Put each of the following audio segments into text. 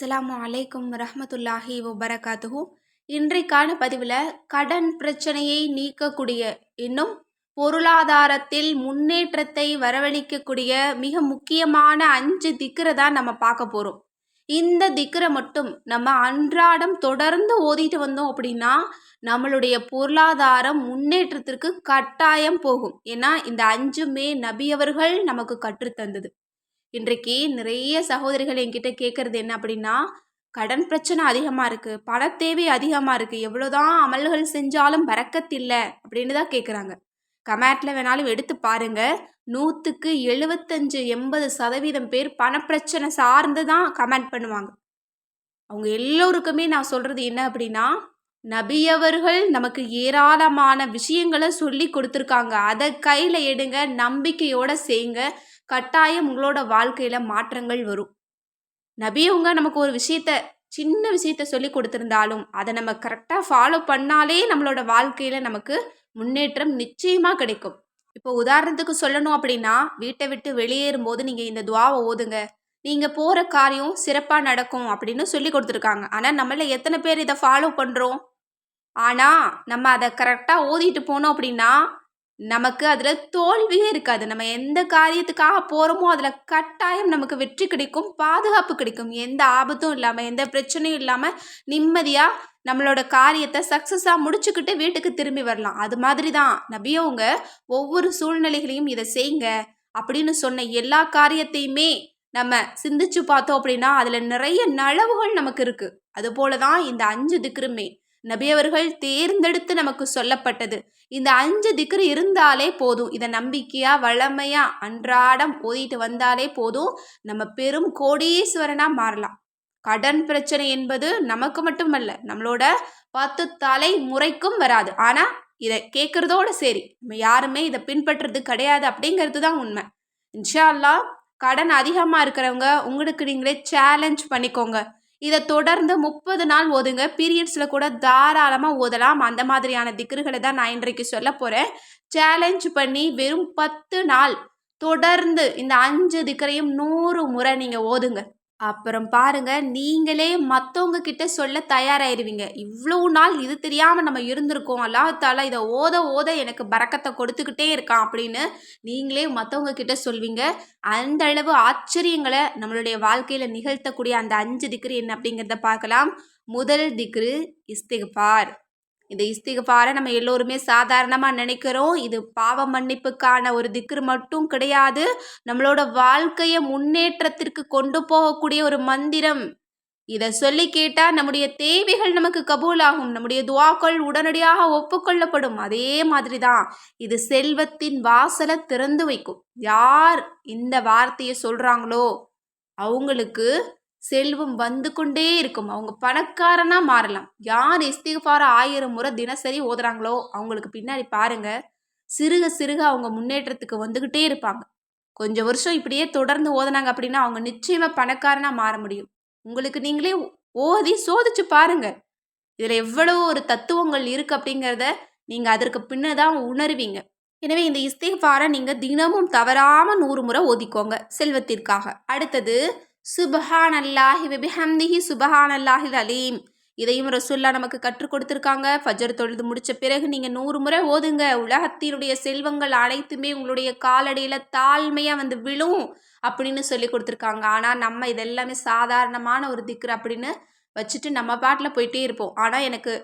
அஸ்ஸலாமு அலைக்கும் ரஹமத்துல்லாஹி வபரகாத்துஹு. இன்றைக்கான பதிவில் கடன் பிரச்சனையை நீக்கக்கூடிய இன்னும் பொருளாதாரத்தில் முன்னேற்றத்தை வரவழைக்கக்கூடிய மிக முக்கியமான அஞ்சு திக்கரை தான் நம்ம பார்க்க போகிறோம் இந்த திக்கரை மட்டும் நம்ம அன்றாடம் தொடர்ந்து ஓதிட்டு வந்தோம் அப்படின்னா நம்மளுடைய பொருளாதாரம் முன்னேற்றத்திற்கு கட்டாயம் போகும். ஏன்னா இந்த அஞ்சுமே நபியவர்கள் நமக்கு கற்றுத்தந்தது. இன்றைக்கு நிறைய சகோதரிகள் என்கிட்ட கேட்குறது என்ன அப்படின்னா கடன் பிரச்சனை அதிகமாக இருக்குது பண தேவை அதிகமாக இருக்குது எவ்வளோதான் அமல்கள் செஞ்சாலும் பறக்கத்தில்லை அப்படின்னு தான் கேட்குறாங்க கமெண்ட்டில் வேணாலும் எடுத்து பாருங்கள் நூற்றுக்கு எழுபத்தஞ்சு எண்பது சதவீதம் பேர் பணப்பிரச்சனை சார்ந்து தான் கமெண்ட் பண்ணுவாங்க. அவங்க எல்லோருக்குமே நான் சொல்கிறது என்ன அப்படின்னா நபியவர்கள் நமக்கு ஏராளமான விஷயங்களை சொல்லி கொடுத்துருக்காங்க. அதை கையில் எடுங்க நம்பிக்கையோட செய்யுங்க கட்டாயம் உங்களோட வாழ்க்கையில் மாற்றங்கள் வரும். நபியவங்க நமக்கு ஒரு விஷயத்த சின்ன விஷயத்த சொல்லி கொடுத்துருந்தாலும் அதை நம்ம கரெக்டாக ஃபாலோ பண்ணாலே நம்மளோட வாழ்க்கையில் நமக்கு முன்னேற்றம் நிச்சயமாக கிடைக்கும். இப்போ உதாரணத்துக்கு சொல்லணும் அப்படின்னா வீட்டை விட்டு வெளியேறும் போது நீங்கள் இந்த துவாவை ஓதுங்க. நீங்கள் போகிற காரியம் சிறப்பாக நடக்கும் அப்படின்னு சொல்லி கொடுத்துருக்காங்க. ஆனால் நம்மள எத்தனை பேர் இதை ஃபாலோ பண்ணுறோம் ஆனால் நம்ம அதை கரெக்டாக ஓதிட்டு போனோம் அப்படின்னா நமக்கு அதில் தோல்வியே இருக்காது. நம்ம எந்த காரியத்துக்காக போகிறோமோ அதில் கட்டாயம் நமக்கு வெற்றி கிடைக்கும் பாதுகாப்பு கிடைக்கும். எந்த ஆபத்தும் இல்லாமல் எந்த பிரச்சனையும் இல்லாமல் நிம்மதியாக நம்மளோட காரியத்தை சக்ஸஸாக முடிச்சுக்கிட்டு வீட்டுக்கு திரும்பி வரலாம். அது மாதிரி தான் நபியவங்க ஒவ்வொரு சூழ்நிலைகளையும் இதை செய்யுங்க அப்படின்னு சொன்ன எல்லா காரியத்தையுமே நம்ம சிந்திச்சு பார்த்தோம் அப்படின்னா அதில் நிறைய நலவுகள் நமக்கு இருக்குது அதுபோல தான் இந்த அஞ்சு திக்ருமே. நபியவர்கள் தேர்ந்தெடுத்து நமக்கு சொல்லப்பட்டது. இந்த அஞ்சு திக்ரு இருந்தாலே போதும். இதை நம்பிக்கையா வளமையா அன்றாடம் ஓதிட்டு வந்தாலே போதும். நம்ம பெரும் கோடீஸ்வரனா மாறலாம். கடன் பிரச்சனை என்பது நமக்கு மட்டுமல்ல நம்மளோட பத்து தலைமுறைக்கும் வராது. ஆனா இதை கேட்கறதோட சரி. நம்ம யாருமே இதை பின்பற்றுறது கிடையாது அப்படிங்கிறது தான் உண்மை. இன்ஷா அல்லாஹ் கடன் அதிகமாக இருக்கிறவங்க உங்களுக்கு நீங்களே சேலஞ்ச் பண்ணிக்கோங்க. இதை தொடர்ந்து முப்பது நாள் ஓதுங்க. பீரியட்ஸில் கூட தாராளமாக ஓதலாம். அந்த மாதிரியான திக்ருகளை தான் நான் இன்றைக்கு சொல்ல போகிறேன் சேலஞ்ச் பண்ணி வெறும் பத்து நாள் தொடர்ந்து இந்த அஞ்சு திக்கரையும் நூறு முறை நீங்கள் ஓதுங்க. அப்புறம் பாருங்க நீங்களே மற்றவங்க கிட்ட சொல்ல தயாராயிருவீங்க. இவ்வளோ நாள் இது தெரியாமல் நம்ம இருந்திருக்கோம். அல்லாஹால இதை ஓத ஓத எனக்கு பறக்கத்தை கொடுத்துக்கிட்டே இருக்கான் அப்படின்னு நீங்களே மற்றவங்க கிட்ட சொல்வீங்க. அந்த அளவு ஆச்சரியங்களை நம்மளுடைய வாழ்க்கையில் நிகழ்த்தக்கூடிய அந்த அஞ்சு திக்ரு என்ன அப்படிங்கிறத பார்க்கலாம். முதல் திக்ரு இஸ்திகார் இந்த இஸ்திகஃபாரை நம்ம எல்லோருமே சாதாரணமாக நினைக்கிறோம். இது பாவ மன்னிப்புக்கான ஒரு திக்ரு மட்டும் கிடையாது. நம்மளோட வாழ்க்கையை முன்னேற்றத்திற்கு கொண்டு போகக்கூடிய ஒரு மந்திரம். இதை சொல்லி கேட்டால் நம்முடைய தேவைகள் நமக்கு கபூலாகும். நம்முடைய துவாக்கள் உடனடியாக ஒப்புக்கொள்ளப்படும். அதே மாதிரி தான் இது செல்வத்தின் வாசலை திறந்து வைக்கும். யார் இந்த வார்த்தையை சொல்கிறாங்களோ அவங்களுக்கு செல்வம் வந்து கொண்டே இருக்கும். அவங்க பணக்காரனாக மாறலாம். யார் இஸ்திகார ஆயிரம் முறை தினசரி ஓதுறாங்களோ அவங்களுக்கு பின்னாடி பாருங்க சிறுக சிறுக அவங்க முன்னேற்றத்துக்கு வந்துக்கிட்டே இருப்பாங்க. கொஞ்சம் வருஷம் இப்படியே தொடர்ந்து ஓதுனாங்க அப்படின்னா அவங்க நிச்சயமாக பணக்காரனாக மாற முடியும். உங்களுக்கு நீங்களே ஓதி சோதிச்சு பாருங்க. இதில் எவ்வளோ ஒரு தத்துவங்கள் இருக்குது அப்படிங்கிறத நீங்கள் அதற்கு பின்னதான் உணர்வீங்க. எனவே இந்த இஸ்திகாரை நீங்கள் தினமும் தவறாமல் நூறு முறை ஓதிக்கோங்க செல்வத்திற்காக. அடுத்தது சுபஹான் அல்லாஹி விபிஹம்திஹி சுபஹான் அல்லாஹில் அலீம். இதையும் ரசுல்லா நமக்கு கற்றுக் கொடுத்துருக்காங்க. ஃபஜர் தொழுது முடித்த பிறகு நீங்கள் நூறு முறை ஓதுங்க. உலகத்தினுடைய செல்வங்கள் அனைத்துமே உங்களுடைய காலடியில் தாழ்மையாக வந்து விழும் அப்படின்னு சொல்லி கொடுத்துருக்காங்க. ஆனால் நம்ம இதெல்லாமே சாதாரணமான ஒரு திக்ரு அப்படின்னு வச்சுட்டு நம்ம பாட்டில் போயிட்டே இருப்போம். ஆனால் எனக்கு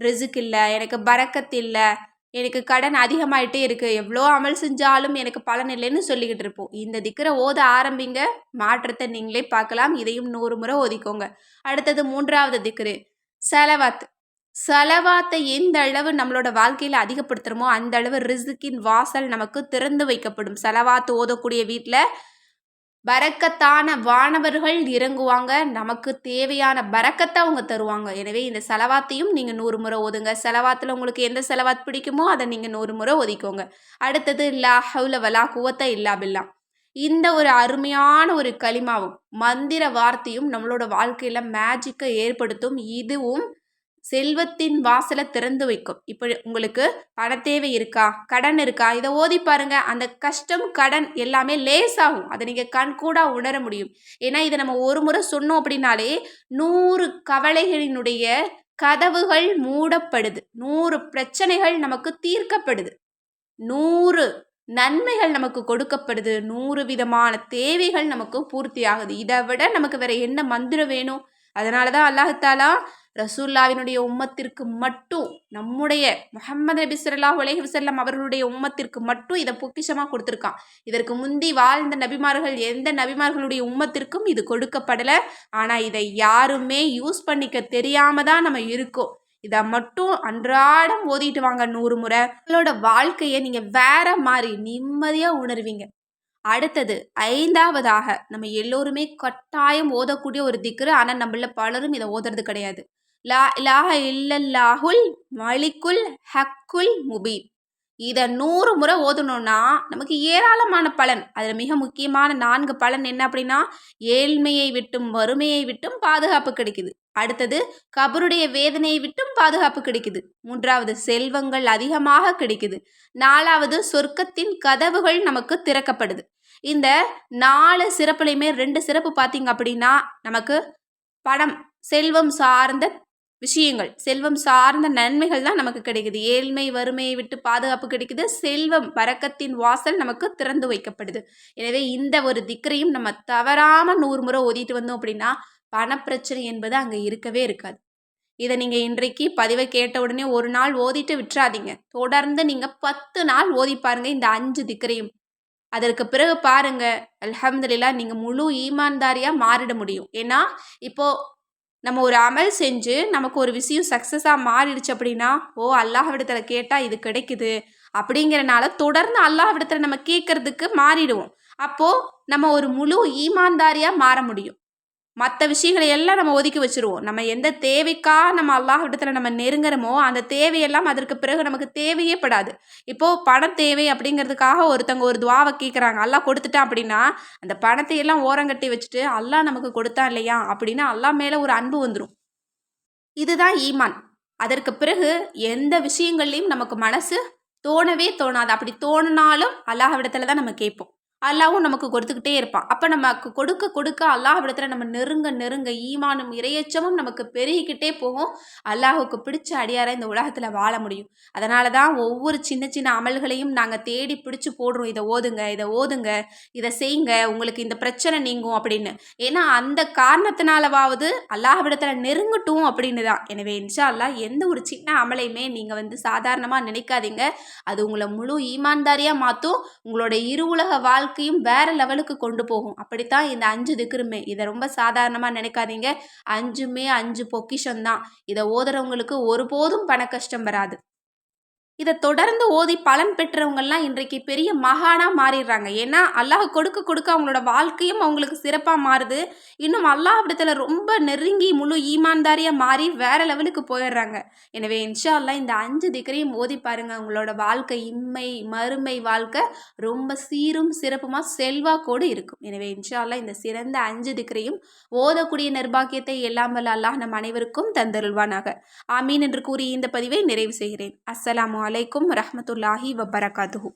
ரிசுக் இல்லை எனக்கு பறக்கத் இல்லை எனக்கு கடன் அதிகமாயிட்டே இருக்குது எவ்வளோ அமல் செஞ்சாலும் எனக்கு பலன் இல்லைன்னு சொல்லிக்கிட்டு இருப்போம். இந்த திக்கரை ஓத ஆரம்பிங்க. மாற்றத்தை நீங்களே பார்க்கலாம். இதையும் நூறு முறை ஓதிக்கோங்க அடுத்தது மூன்றாவது திக்கரு. செலவாத் செலவாத்தை எந்த அளவு நம்மளோட வாழ்க்கையில் அதிகப்படுத்துகிறோமோ அந்த அளவு ரிசுக்கின் வாசல் நமக்கு திறந்து வைக்கப்படும். செலவாத்து ஓதக்கூடிய வீட்டில் பறக்கத்தான வானவர்கள் இறங்குவாங்க. நமக்கு தேவையான பறக்கத்தை அவங்க தருவாங்க. எனவே இந்த செலவாத்தையும் நீங்கள் நூறு முறை ஓதுங்க. செலவாத்தில் உங்களுக்கு எந்த செலவாத் பிடிக்குமோ அதை நீங்கள் நூறு முறை ஒதுக்கோங்க அடுத்தது லா ஹவுல வலா குவத்தை இல்லா பில்லா. இந்த ஒரு அருமையான ஒரு களிமாவும் மந்திர வார்த்தையும் நம்மளோட வாழ்க்கையில் மேஜிக்கை ஏற்படுத்தும். இதுவும் செல்வத்தின் வாசலை திறந்து வைக்கும். இப்போ உங்களுக்கு பண தேவை இருக்கா? கடன் இருக்கா? இதை ஓதி பாருங்க. அந்த கஷ்டம் கடன் எல்லாமே லேசாகும். அதை நீங்கள் கண்கூடாக உணர முடியும். ஏன்னா இதை நம்ம ஒரு முறை சொன்னோம் அப்படின்னாலே நூறு கவலைகளினுடைய கதவுகள் மூடப்படுது. நூறு பிரச்சனைகள் நமக்கு தீர்க்கப்படுது. நூறு நன்மைகள் நமக்கு கொடுக்கப்படுது. நூறு விதமான தேவைகள் நமக்கு பூர்த்தி ஆகுது இதை விட நமக்கு வேற என்ன மந்திரம் வேணும்? அதனால தான் அல்லாஹாலா ரசூல்லாவினுடைய உம்மத்திற்கு மட்டும் நம்முடைய முகமது நபி சொல்லா உலகி வசல்லம் அவர்களுடைய உம்மத்திற்கு மட்டும் இதை பொக்கிஷமாக கொடுத்துருக்கான். இதற்கு முந்தி வாழ்ந்த நபிமார்கள் எந்த நபிமார்களுடைய உம்மத்திற்கும் இது கொடுக்கப்படலை. ஆனால் இதை யாருமே யூஸ் பண்ணிக்க தெரியாம தான் நம்ம இருக்கோம். இதை மட்டும் அன்றாடம் ஓதிட்டு வாங்க நூறு முறை. உங்களோட வாழ்க்கையை நீங்கள் வேற மாதிரி நிம்மதியாக உணர்வீங்க. அடுத்தது ஐந்தாவதாக நம்ம எல்லோருமே கட்டாயம் ஓதக்கூடிய ஒரு திக்ரு. ஆனால் நம்மள பலரும் இதை ஓதுறது கிடையாது. லா இலாஹ இல்லல்லாஹுல் மலிக்குல் ஹக்குல் முபீன். இதை நூறு முறை ஓதணும்னா நமக்கு ஏராளமான பலன். அதில் மிக முக்கியமான நான்கு பலன் என்ன அப்படின்னா ஏழ்மையை விட்டும் வறுமையை விட்டும் பாதுகாப்பு கிடைக்குது. அடுத்தது கபருடைய வேதனையை விட்டும் பாதுகாப்பு கிடைக்குது. மூன்றாவது செல்வங்கள் அதிகமாக கிடைக்குது. நாலாவது சொர்க்கத்தின் கதவுகள் நமக்கு திறக்கப்படுது. இந்த நாலு சிறப்புலையுமே ரெண்டு சிறப்பு பார்த்தீங்க அப்படின்னா நமக்கு பணம் செல்வம் சார்ந்த விஷயங்கள் செல்வம் சார்ந்த நன்மைகள் தான் நமக்கு கிடைக்குது. ஏழ்மை வறுமையை விட்டு பாதுகாப்பு கிடைக்குது. செல்வம் பறக்கத்தின் வாசல் நமக்கு திறந்து வைக்கப்படுது. எனவே இந்த ஒரு திக்கரையும் நம்ம தவறாமல் நூறு முறை ஓதிட்டு வந்தோம் அப்படின்னா பணப்பிரச்சனை என்பது அங்கே இருக்கவே இருக்காது. இதை நீங்கள் இன்றைக்கு பதிவை கேட்ட உடனே ஒரு நாள் ஓதிட்டு விட்டுறாதீங்க. தொடர்ந்து நீங்கள் பத்து நாள் ஓதி பாருங்க. இந்த அஞ்சு திக்கரையும். அதற்கு பிறகு பாருங்க அலமதுல்லா நீங்கள் முழு ஈமான்தாரியாக மாறிட முடியும். ஏன்னா இப்போது நம்ம ஒரு அமல் செஞ்சு நமக்கு ஒரு விஷயம் சக்ஸஸாக மாறிடுச்சு அப்படின்னா ஓ அல்லாஹ் விடத்தில் கேட்டால் இது கிடைக்குது அப்படிங்கிறனால தொடர்ந்து அல்லாஹ் விடத்தில் நம்ம கேட்கறதுக்கு மாறிடுவோம். அப்போது நம்ம ஒரு முழு ஈமான்தாரியாக மாற முடியும். மற்ற விஷயங்களை எல்லாம் நம்ம ஒதுக்கி வச்சுருவோம். நம்ம எந்த தேவைக்காக நம்ம அல்லாஹ் இடத்துல நம்ம நெருங்குறோமோ அந்த தேவையெல்லாம் அதற்கு பிறகு நமக்கு தேவையே படாது. இப்போது பண தேவை அப்படிங்கிறதுக்காக ஒருத்தவங்க ஒரு துவாவை கேட்குறாங்க அல்லாஹ் கொடுத்துட்டான் அப்படின்னா அந்த பணத்தை எல்லாம் ஓரங்கட்டி வச்சுட்டு அல்லாஹ் நமக்கு கொடுத்தான் இல்லையா? அப்படின்னு அல்லா மேலே ஒரு அன்பு வந்துடும் இதுதான் ஈமான். அதற்கு பிறகு எந்த விஷயங்கள்லையும் நமக்கு மனசு தோணவே தோணாது. அப்படி தோணினாலும் அல்லாஹ் இடத்துல தான் நம்ம கேட்போம். அல்லாவும் நமக்கு கொடுத்துக்கிட்டே இருப்பான். அப்போ நமக்கு கொடுக்க கொடுக்க அல்லாஹ் விடத்தில் நம்ம நெருங்க நெருங்க ஈமானும் இரையச்சமும் நமக்கு பெருகிக்கிட்டே போகும். அல்லாஹுக்கு பிடிச்ச அடியார இந்த உலகத்தில் வாழ முடியும். அதனால தான் ஒவ்வொரு சின்ன சின்ன அமல்களையும் நாங்கள் தேடி பிடிச்சி போடுறோம். இதை ஓதுங்க இதை ஓதுங்க இதை செய்யுங்க உங்களுக்கு இந்த பிரச்சனை நீங்கும் அப்படின்னு. ஏன்னா அந்த காரணத்தினாலவாவது அல்லாஹ்விடத்தில் நெருங்கட்டும் அப்படின்னு தான். எனவே இன்ஷா அல்லாஹ் எந்த ஒரு சின்ன அமலையுமே நீங்கள் வந்து சாதாரணமாக நினைக்காதீங்க. அது உங்களை முழு ஈமான்தாரியாக மாற்றும் உங்களோட இரு உலக வாழ்க்கை வாழ்க்கையும் வேற லெவலுக்கு கொண்டு போகும். அப்படித்தான் இந்த அஞ்சு திக்குருமே. இதை ரொம்ப சாதாரணமாக நினைக்காதீங்க. அஞ்சுமே அஞ்சு பொக்கிஷம் தான் இதை ஓதுறவங்களுக்கு ஒருபோதும் பண கஷ்டம் வராது. இதை தொடர்ந்து ஓதி பலன் பெற்றவங்கெல்லாம் இன்றைக்கு பெரிய மகானாக மாறிடுறாங்க. ஏன்னா அல்லாஹ் கொடுக்க கொடுக்க அவங்களோட வாழ்க்கையும் அவங்களுக்கு சிறப்பாக மாறுது. இன்னும் அல்லாஹ் விடத்தில் ரொம்ப நெருங்கி முழு ஈமான்தாரியாக மாறி வேற லெவலுக்கு போயிடுறாங்க. எனவே இன்ஷா அல்லா இந்த அஞ்சு திக்கரையும் ஓதி பாருங்க. அவங்களோட வாழ்க்கை இம்மை மறுமை வாழ்க்கை ரொம்ப சீரும் சிறப்புமாக செல்வாக்கோடு இருக்கும். எனவே இன்ஷா அல்லா இந்த சிறந்த அஞ்சு திக்கரையும் ஓதக்கூடிய நிர்பாகியத்தை எல்லாம் வல்ல அல்லாஹ் நம் அனைவருக்கும் தந்தருள்வானாக. ஆமீன் என்று கூறி இந்த பதிவை நிறைவு செய்கிறேன். அஸ்ஸலாமு அலைக்கும் ரஹமத்துல்லாஹி வபரகாத்துஹூ.